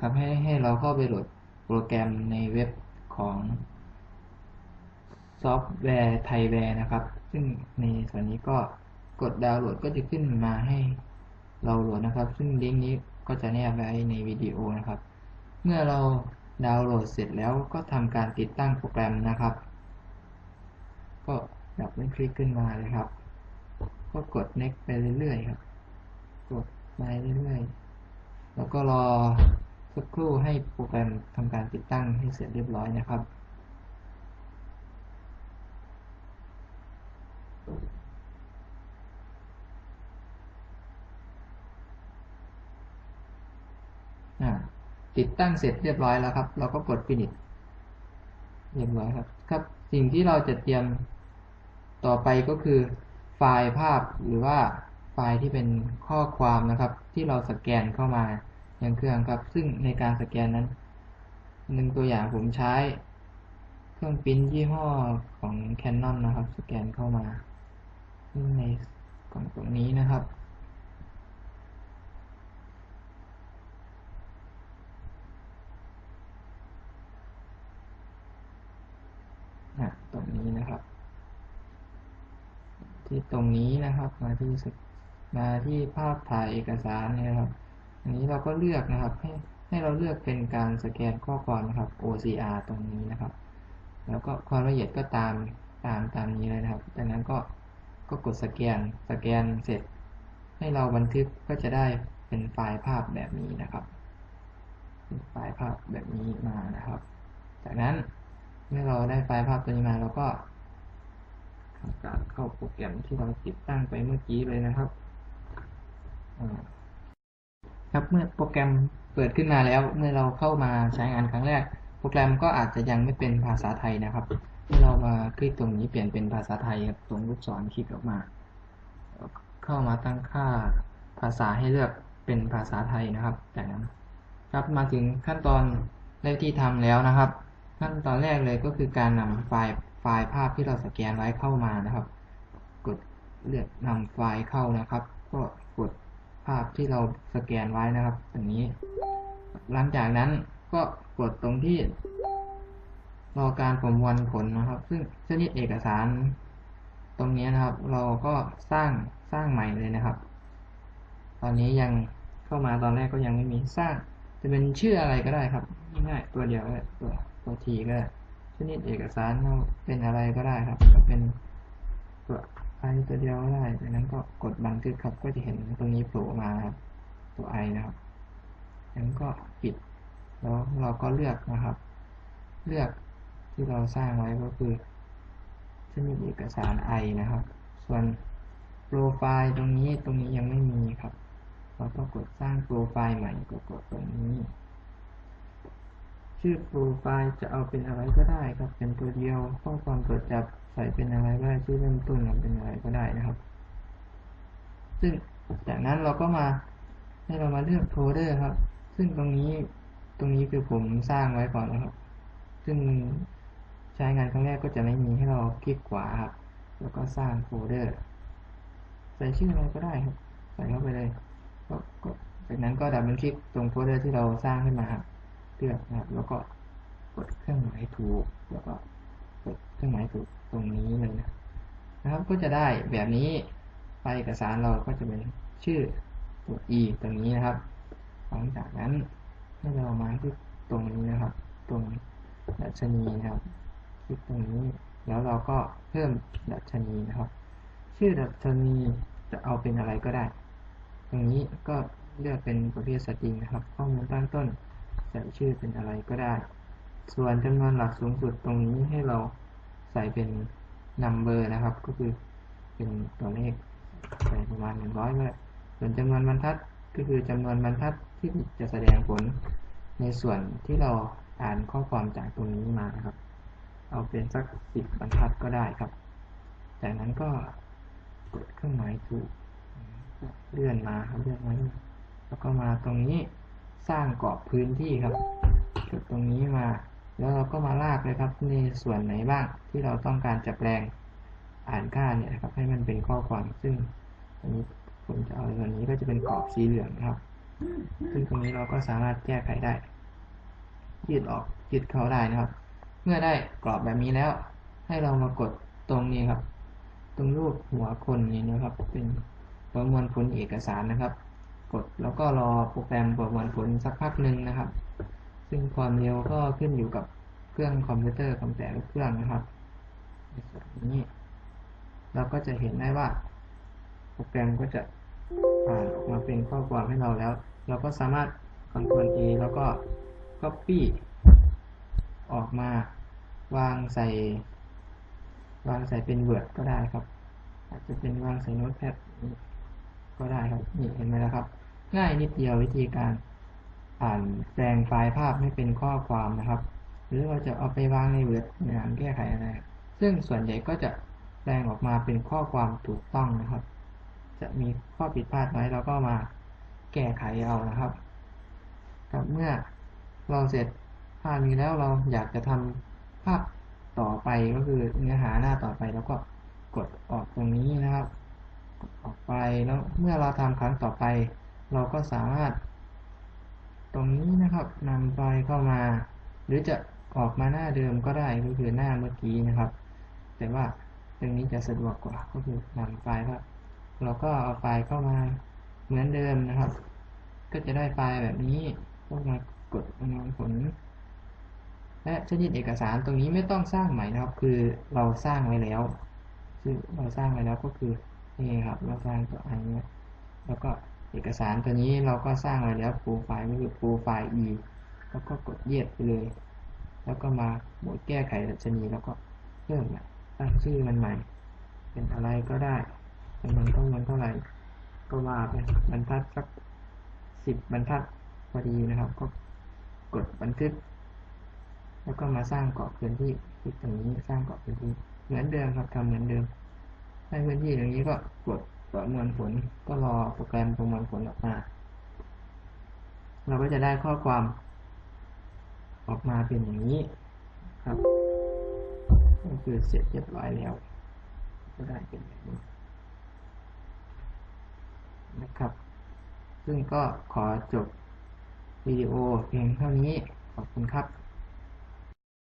ครับให้ให้เราเข้าไปโหลดโปรแกรมในเว็บของซอฟต์แวร์ไทยแวร์นะครับ ซึ่งในส่วนนี้ก็กดดาวน์โหลดก็จะขึ้นมาให้เราโหลดนะครับ ซึ่งลิงก์นี้ก็จะแนบไว้ในวิดีโอนะครับ เมื่อเราดาวน์โหลดเสร็จแล้วก็ทำการติดตั้งโปรแกรมนะครับ ก็ดับเบิลคลิกขึ้นมาเลยครับ ก็กด next ไปเรื่อยๆครับ กดไปเรื่อยๆ แล้วก็รอ สักครู่ให้โปรแกรมทำการติดตั้งให้เสร็จเรียบร้อยนะครับติดตั้งเสร็จเรียบร้อยแล้วครับ เราก็กด finish เรียบร้อยครับ ครับ สิ่งที่เราจะเตรียมต่อไปก็คือไฟล์ภาพหรือว่าไฟล์ที่เป็นข้อความนะครับ ที่เราสแกนเข้ามา อย่างเครื่องครับ ซึ่งในการสแกนนั้นหนึ่งตัวอย่างผมใช้ เครื่องปิ้นยี่ห้อของ Canon นะครับ สแกนเข้ามาในกล่องตรงนี้นะครับตรงนี้นะครับ ที่ตรงนี้นะครับมาที่มาที่ภาพถ่ายเอกสารนะครับ อันนี้เราก็เลือกนะครับ ให้ให้เราเลือกเป็นการสแกนข้อความนะครับ OCR ตรงนี้นะครับ แล้วก็ความละเอียดก็ตามตามตามนี้เลยนะครับ จากนั้นก็ก็กดสแกนสแกนเสร็จ ให้เราบันทึกก็จะได้เป็นไฟล์ภาพแบบนี้นะครับเป็นไฟล์ภาพแบบนี้มานะครับ จากนั้นเมื่อเราได้ไฟล์ภาพตัวนี้มาเราก็ทำการเข้าโปรแกรมที่เราติดตั้งไปเมื่อกี้เลยนะครับ ครับเมื่อโปรแกรมเปิดขึ้นมาแล้วเมื่อเราเข้ามาใช้งานครั้งแรก โปรแกรมก็อาจจะยังไม่เป็นภาษาไทยนะครับให้เรามาคลิกตรงนี้เปลี่ยนเป็นภาษาไทยครับตรงลูกศรคลิกออกมา เข้ามาตั้งค่าภาษาให้เลือกเป็นภาษาไทยนะครับ จากนั้นครับมาถึงขั้นตอนแรกที่ทำแล้วนะครับ ขั้นตอนแรกเลยก็คือการนำไฟล์ไฟล์ภาพที่เราสแกนไว้เข้ามานะครับ กดเลือกนำไฟล์เข้านะครับ ก็กด ภาพที่เราสแกนไว้นะครับตรงนี้ หลังจากนั้นก็กดตรงที่ รอการประมวลผลนะครับ ซึ่งชนิดเอกสาร ตรงนี้นะครับ เราก็สร้างสร้างใหม่เลยนะครับ ตอนนี้ยังเข้ามาตอนแรกก็ยังไม่มีสร้าง จะเป็นชื่ออะไรก็ได้ครับง่ายๆตัวเดียวตัวตัวทีก็ได้ชนิดเอกสารเป็นอะไรก็ได้ครับ ก็เป็นตัว ไอตัวเดียวก็ได้จากนั้นก็กดบันทึกครับ ก็จะเห็นตรงนี้โผล่มาครับตัวไอนะครับจากนั้นก็ปิด แล้วเราก็เลือกนะครับ เลือกที่เราสร้างไว้ก็คือชนิดเอกสารไอนะครับ ส่วนโปรไฟล์ตรงนี้ตรงนี้ยังไม่มีครับ เราก็กดสร้างโปรไฟล์ใหม่ก็กดตรงนี้ ชื่อโปรไฟล์จะเอาเป็นอะไรก็ได้ครับ เป็นตัวเดียวข้อความตรวจจับใส่เป็นอะไรก็ได้ชื่อเริ่มต้นเป็นอะไรก็ได้นะครับ ซึ่งจากนั้นเราก็มาให้เรามาเลือกโฟลเดอร์ครับ ซึ่งตรงนี้ตรงนี้คือผมสร้างไว้ก่อนนะครับ ซึ่งใช้งานครั้งแรกก็จะไม่มีให้เราคลิกขวาครับ แล้วก็สร้างโฟลเดอร์ ใส่ชื่ออะไรก็ได้ครับ ใส่เข้าไปเลย ก็จากนั้นก็ดับเบิลคลิกตรงโฟลเดอร์ที่เราสร้างขึ้นมาครับ เลือกนะครับ แล้วก็กดเครื่องหมายถูก แล้วก็กดเครื่องหมายถูกตรงนี้เลยนะนะครับ ก็จะได้แบบนี้ไฟเอกสารเราก็จะเป็นชื่อตัว e ตรงนี้นะครับ หลังจากนั้นให้เรามาที่ตรงนี้นะครับ ตรงดัชนีนะครับคลิกตรงนี้ แล้วเราก็เพิ่มดัชนีนะครับ ชื่อดัชนีจะเอาเป็นอะไรก็ได้ ตรงนี้ก็เลือกเป็นประเภทสตริงนะครับ ข้อมูลตั้งต้น ใส่ชื่อเป็นอะไรก็ได้ ส่วนจำนวนหลักสูงสุดตรงนี้ให้เราใส่เป็น number นะครับ ก็คือเป็นตัวเลขใส่ประมาณหนึ่งร้อยก็ได้ส่วนจำนวนบรรทัดก็คือจำนวนบรรทัดที่จะแสดงผลในส่วนที่เราอ่านข้อความจากตรงนี้มานะครับ เอาเป็นสักสิบบรรทัดก็ได้ครับ จากนั้นก็กดเครื่องหมายถูกเลื่อนมาครับเลื่อนมาแล้วก็มาตรงนี้ สร้างกรอบพื้นที่ครับจุดตรงนี้มา แล้วเราก็มาลากเลยครับในส่วนไหนบ้างที่เราต้องการจะแปลงอ่านค่าเนี่ยครับให้มันเป็นข้อความซึ่งอันนี้ผมจะเอาส่วนนี้ก็จะเป็นกรอบสีเหลืองครับ ซึ่งตรงนี้เราก็สามารถแก้ไขได้ยืดออกยืดเข้าได้นะครับ เมื่อได้กรอบแบบนี้แล้ว ให้เรามากดตรงนี้ครับ ตรงรูปหัวคนนี้นะครับ เป็นประมวลผลเอกสารนะครับ กดแล้วก็รอโปรแกรมประมวลผลสักพักหนึ่งนะครับ ซึ่งความเร็วก็ขึ้นอยู่กับเครื่องคอมพิวเตอร์ของแต่ละเครื่องนะครับในส่วนนี้ เราก็จะเห็นได้ว่า โปรแกรมก็จะอ่านออกมาเป็นข้อความให้เราแล้ว เราก็สามารถ Ctrl A แล้วก็ Copy ออกมาวางใส่ วางใส่เป็น Word ก็ได้ครับ อาจจะเป็นวางใส่โน้ตแพดก็ได้ครับ นี่เห็นไหมแล้วครับ ง่ายนิดเดียววิธีการอ่านแปลงไฟล์ภาพให้เป็นข้อความนะครับ หรือเราจะเอาไปวางใน Word ในการแก้ไขอะไร ซึ่งส่วนใหญ่ก็จะแปลงออกมาเป็นข้อความถูกต้องนะครับ จะมีข้อผิดพลาดไหมเราก็มาแก้ไขเอานะครับครับเมื่อเราเสร็จภาพนี้แล้วเราอยากจะทำภาพต่อไปก็คือเนื้อหาหน้าต่อไปแล้วก็กดออกตรงนี้นะครับ ออกไปแล้วเมื่อเราทำครั้งต่อไป เราก็สามารถ ตรงนี้นะครับนำไฟล์เข้ามา หรือจะออกมาหน้าเดิมก็ได้ก็คือหน้าเมื่อกี้นะครับ แต่ว่าตรงนี้จะสะดวกกว่าก็คือนำไฟล์ก็เราก็เอาไฟล์เข้ามาเหมือนเดิมนะครับ ก็จะได้ไฟล์แบบนี้ก็มากดประมวลผล และชนิดเอกสารตรงนี้ไม่ต้องสร้างใหม่นะครับ คือเราสร้างไว้แล้วซึ่งเราสร้างไว้แล้วก็คือนี่ครับเราสร้างตัวอันนี้แล้วก็ เอกสารตัวนี้เราก็สร้างไว้แล้วฟูไฟล์ก็คือฟูไฟล์ e แล้วก็กดเยียดไปเลย แล้วก็มาหมวดแก้ไขดัชนีแล้วก็เพิ่มใหม่ตั้งชื่อมันใหม่ เป็นอะไรก็ได้จำนวนต้องมันเท่าไหร่ก็ว่าไปบรรทัดสักสิบบรรทัดพอดีนะครับ ก็กดบันทึก แล้วก็มาสร้างกรอบพื้นที่ที่ตรงนี้สร้างกรอบพื้นที่เหมือนเดิมครับทำเหมือนเดิมในพื้นที่ตรงนี้ก็กด ประมวลผลก็รอโปรแกรมประมวลผลออกมา เราก็จะได้ข้อความออกมาเป็นอย่างนี้ครับก็คือเสร็จเรียบร้อยแล้ว ก็ได้เป็นแบบนี้นะครับ ซึ่งก็ขอจบวิดีโอเพียงเท่านี้ ขอบคุณครับ